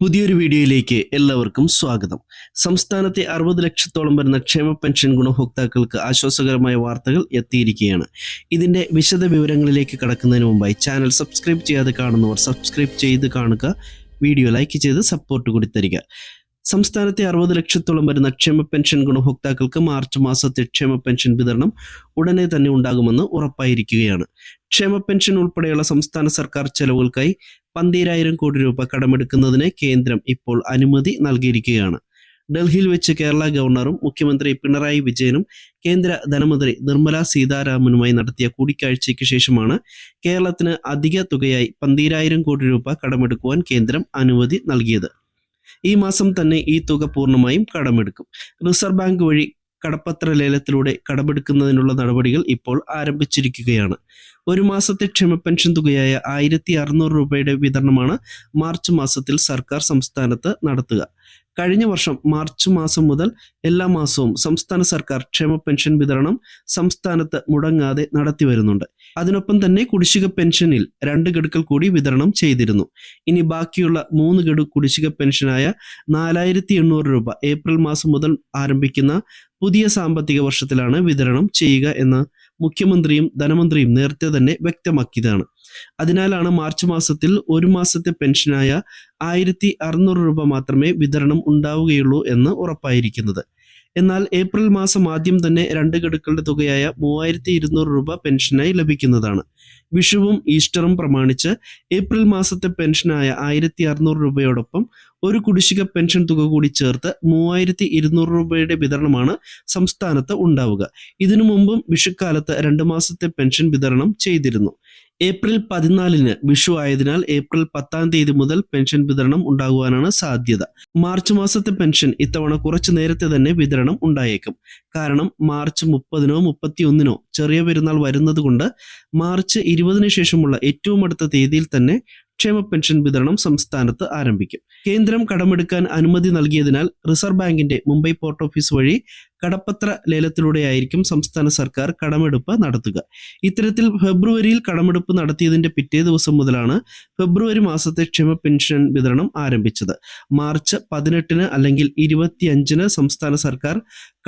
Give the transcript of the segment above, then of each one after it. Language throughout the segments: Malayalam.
പുതിയൊരു വീഡിയോയിലേക്ക് എല്ലാവർക്കും സ്വാഗതം. സംസ്ഥാനത്തെ അറുപത് ലക്ഷത്തോളം വരുന്ന ക്ഷേമ പെൻഷൻ ഗുണഭോക്താക്കൾക്ക് ആശ്വാസകരമായ വാർത്തകൾ എത്തിയിരിക്കുകയാണ്. ഇതിന്റെ വിശദ വിവരങ്ങളിലേക്ക് കടക്കുന്നതിന് മുമ്പായി ചാനൽ സബ്സ്ക്രൈബ് ചെയ്യാതെ കാണുന്നവർ സബ്സ്ക്രൈബ് ചെയ്ത് കാണുക വീഡിയോ ലൈക്ക് ചെയ്ത് സപ്പോർട്ട് കൂടി തരിക. സംസ്ഥാനത്തെ അറുപത് ലക്ഷത്തോളം വരുന്ന ക്ഷേമ പെൻഷൻ ഗുണഭോക്താക്കൾക്ക് മാർച്ച് മാസത്തെ ക്ഷേമ പെൻഷൻ വിതരണം ഉടനെ തന്നെ ഉണ്ടാകുമെന്ന് ഉറപ്പായിരിക്കുകയാണ്. ക്ഷേമ പെൻഷൻ ഉൾപ്പെടെയുള്ള സംസ്ഥാന സർക്കാർ ചെലവുകൾക്കായി പന്തീരായിരം കോടി രൂപ കടമെടുക്കുന്നതിന് കേന്ദ്രം ഇപ്പോൾ അനുമതി നൽകിയിരിക്കുകയാണ്. ഡൽഹിയിൽ വെച്ച് കേരള ഗവർണറും മുഖ്യമന്ത്രി പിണറായി വിജയനും കേന്ദ്ര ധനമന്ത്രി നിർമ്മല സീതാരാമനുമായി നടത്തിയ കൂടിക്കാഴ്ചയ്ക്ക് ശേഷമാണ് കേരളത്തിന് അധിക തുകയായി പന്തീരായിരം കോടി രൂപ കടമെടുക്കുവാൻ കേന്ദ്രം അനുമതി നൽകിയത്. ഈ മാസം തന്നെ ഈ തുക പൂർണമായും കടമെടുക്കും. റിസർവ് ബാങ്ക് വഴി കടപ്പത്ര ലേലത്തിലൂടെ കടമെടുക്കുന്നതിനുള്ള നടപടികൾ ഇപ്പോൾ ആരംഭിച്ചിരിക്കുകയാണ്. ഒരു മാസത്തെ ക്ഷമ പെൻഷൻ തുകയായ ആയിരത്തി അറുന്നൂറ് രൂപയുടെ വിതരണമാണ് മാർച്ച് മാസത്തിൽ സർക്കാർ സംസ്ഥാനത്ത് നടത്തുക. കഴിഞ്ഞ വർഷം മാർച്ച് മാസം മുതൽ എല്ലാ മാസവും സംസ്ഥാന സർക്കാർ ക്ഷേമ പെൻഷൻ വിതരണം സംസ്ഥാനത്ത് മുടങ്ങാതെ നടത്തി വരുന്നുണ്ട്. അതിനൊപ്പം തന്നെ കുടിശ്ശിക പെൻഷനിൽ രണ്ട് ഗഡുക്കൾ കൂടി വിതരണം ചെയ്തിരുന്നു. ഇനി ബാക്കിയുള്ള മൂന്ന് ഗഡു കുടിശ്ശിക പെൻഷനായ നാലായിരത്തി എണ്ണൂറ് രൂപ ഏപ്രിൽ മാസം മുതൽ ആരംഭിക്കുന്ന പുതിയ സാമ്പത്തിക വർഷത്തിലാണ് വിതരണം ചെയ്യുക എന്ന് മുഖ്യമന്ത്രിയും ധനമന്ത്രിയും നേരത്തെ തന്നെ വ്യക്തമാക്കിയതാണ്. അതിനാലാണ് മാർച്ച് മാസത്തിൽ ഒരു മാസത്തെ പെൻഷനായ ആയിരത്തി രൂപ മാത്രമേ വിതരണം ഉണ്ടാവുകയുള്ളൂ എന്ന് ഉറപ്പായിരിക്കുന്നത്. എന്നാൽ ഏപ്രിൽ മാസം ആദ്യം തന്നെ രണ്ട് ഗഡുക്കളുടെ തുകയായ മൂവായിരത്തി ഇരുന്നൂറ് രൂപ പെൻഷനായി ലഭിക്കുന്നതാണ്. വിഷുവും ഈസ്റ്ററും പ്രമാണിച്ച് ഏപ്രിൽ മാസത്തെ പെൻഷനായ ആയിരത്തി അറുന്നൂറ് രൂപയോടൊപ്പം ഒരു കുടിശ്ശിക പെൻഷൻ തുക കൂടി ചേർത്ത് മൂവായിരത്തി ഇരുന്നൂറ് രൂപയുടെ വിതരണമാണ് സംസ്ഥാനത്ത് ഉണ്ടാവുക. ഇതിനു മുമ്പും വിഷുക്കാലത്ത് രണ്ട് മാസത്തെ പെൻഷൻ വിതരണം ചെയ്തിരുന്നു. ഏപ്രിൽ പതിനാലിന് വിഷു ആയതിനാൽ ഏപ്രിൽ പത്താം തീയതി മുതൽ പെൻഷൻ വിതരണം ഉണ്ടാകുവാനാണ് സാധ്യത. മാർച്ച് മാസത്തെ പെൻഷൻ ഇത്തവണ കുറച്ചു നേരത്തെ തന്നെ വിതരണം ഉണ്ടായേക്കും. കാരണം മാർച്ച് മുപ്പതിനോ മുപ്പത്തിയൊന്നിനോ ചെറിയ പെരുന്നാൾ വരുന്നതുകൊണ്ട് മാർച്ച് ഇരുപതിന് ശേഷമുള്ള ഏറ്റവും അടുത്ത തീയതിയിൽ തന്നെ ക്ഷേമ പെൻഷൻ വിതരണം സംസ്ഥാനത്ത് ആരംഭിക്കും. കേന്ദ്രം കടമെടുക്കാൻ അനുമതി നൽകിയതിനാൽ റിസർവ് ബാങ്കിന്റെ മുംബൈ പോർട്ട് ഓഫീസ് വഴി കടപ്പത്ര ലേലത്തിലൂടെയായിരിക്കും സംസ്ഥാന സർക്കാർ കടമെടുപ്പ് നടത്തുക. ഇത്തരത്തിൽ ഫെബ്രുവരിയിൽ കടമെടുപ്പ് നടത്തിയതിന്റെ പിറ്റേ ദിവസം മുതലാണ് ഫെബ്രുവരി മാസത്തെ ക്ഷമ പെൻഷൻ വിതരണം ആരംഭിച്ചത്. മാർച്ച് പതിനെട്ടിന് അല്ലെങ്കിൽ ഇരുപത്തിയഞ്ചിന് സംസ്ഥാന സർക്കാർ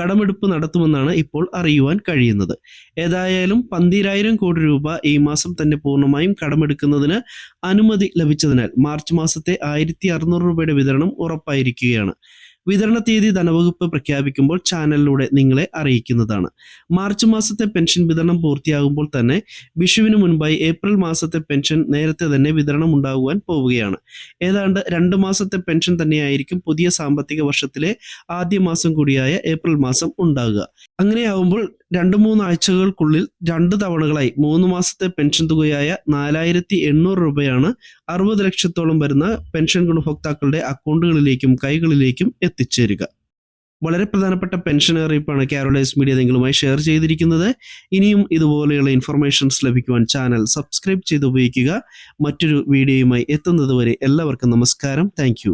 കടമെടുപ്പ് നടത്തുമെന്നാണ് ഇപ്പോൾ അറിയുവാൻ കഴിയുന്നത്. ഏതായാലും പന്തിരായിരം കോടി രൂപ ഈ മാസം തന്നെ പൂർണമായും കടമെടുക്കുന്നതിന് അനുമതി ലഭിച്ചതിനാൽ മാർച്ച് മാസത്തെ ആയിരത്തി അറുന്നൂറ് രൂപയുടെ വിതരണം ഉറപ്പായിരിക്കുകയാണ്. വിതരണ തീയതി ധനവകുപ്പ് പ്രഖ്യാപിക്കുമ്പോൾ ചാനലിലൂടെ നിങ്ങളെ അറിയിക്കുന്നതാണ്. മാർച്ച് മാസത്തെ പെൻഷൻ വിതരണം പൂർത്തിയാകുമ്പോൾ തന്നെ വിഷുവിന് മുൻപായി ഏപ്രിൽ മാസത്തെ പെൻഷൻ നേരത്തെ തന്നെ വിതരണം ഉണ്ടാകുവാൻ പോവുകയാണ്. ഏതാണ്ട് രണ്ട് മാസത്തെ പെൻഷൻ തന്നെയായിരിക്കും പുതിയ സാമ്പത്തിക വർഷത്തിലെ ആദ്യ മാസം കൂടിയായ ഏപ്രിൽ മാസം ഉണ്ടാകുക. അങ്ങനെയാവുമ്പോൾ രണ്ട് മൂന്ന് ആഴ്ചകൾക്കുള്ളിൽ രണ്ട് തവണകളായി മൂന്ന് മാസത്തെ പെൻഷൻ തുകയായ നാലായിരത്തി എണ്ണൂറ് രൂപയാണ് അറുപത് ലക്ഷത്തോളം വരുന്ന പെൻഷൻ ഗുണഭോക്താക്കളുടെ അക്കൗണ്ടുകളിലേക്കും കൈകളിലേക്കും എത്തിച്ചേരുക. വളരെ പ്രധാനപ്പെട്ട പെൻഷൻ അറിയിപ്പാണ് കാരോളൈസ് മീഡിയ നിങ്ങളുമായി ഷെയർ ചെയ്തിരിക്കുന്നത്. ഇനിയും ഇതുപോലെയുള്ള ഇൻഫർമേഷൻസ് ലഭിക്കുവാൻ ചാനൽ സബ്സ്ക്രൈബ് ചെയ്ത് ഉപയോഗിക്കുക. മറ്റൊരു വീഡിയോയുമായി എത്തുന്നതുവരെ എല്ലാവർക്കും നമസ്കാരം. താങ്ക്